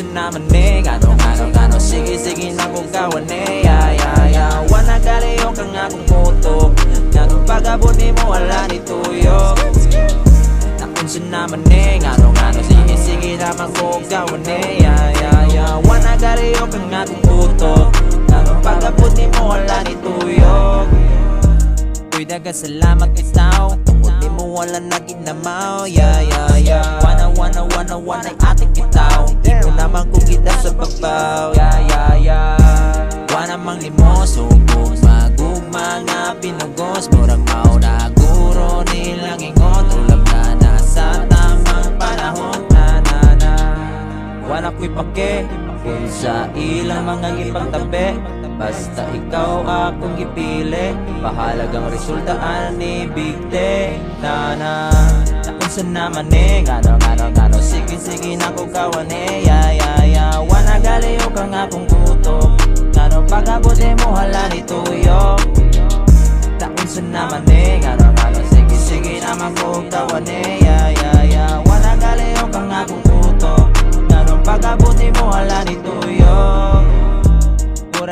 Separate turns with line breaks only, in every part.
Unsa naman eh Ano Sige sige na kung kawan eh Ya ya ya Wana galiyo kang akong utok Nga pagabot ni mo wala ni tuyo. Na unsa naman eh Ano Sige sige naman kung kawan eh Ya ya ya Wana galiyo kang akong utok Nga pagabot ni mo wala ni tuyo. Uy, daga salamat itaw Tungkol di mo wala naginamaw Yeah, yeah, yeah Wala ko'y pake. Kung sa ilang mga gipagtabi Basta ikaw akong gipili Bahalagang resulta ani Big Day Na na Na kung saan naman eh Gano gano gano Sige sige na ko kawan eh Ya ya ya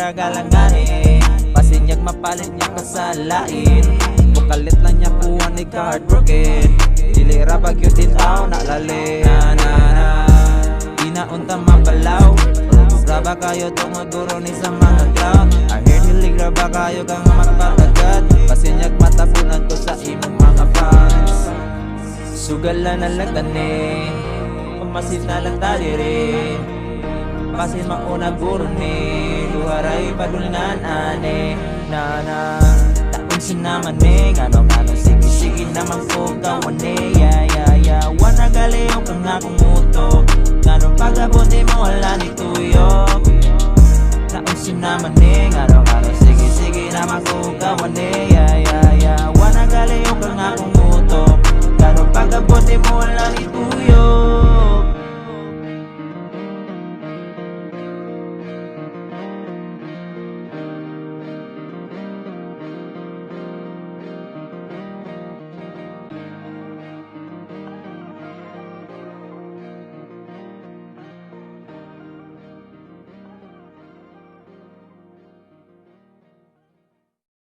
Pura galangan eh Pasinyag mapalit niya kasalain. Bukalit lang niya kuha ni heartbroken. Dilira bagyo titaw na lali. Na na na. Inaunta mapalaw. Graba kayo tungod ni sa mga clown? I heard hilig graba kayo kang magpatagad? Pasinyag matapunan ko sa imong mga fans. Sugala na lang tani Pamasit na lang tali rin Pasin mauna guro ni Luharay padulnan ane. Na na Taon sinaman ni Ngano ngano sige sige naman ko kawan ni Ya ya ya Wana galiw kang akong utok Ngano pagabuti mo wala ni tuyo. Taon sinaman ni Ngano ngano sige sige naman ko kawan ni Ya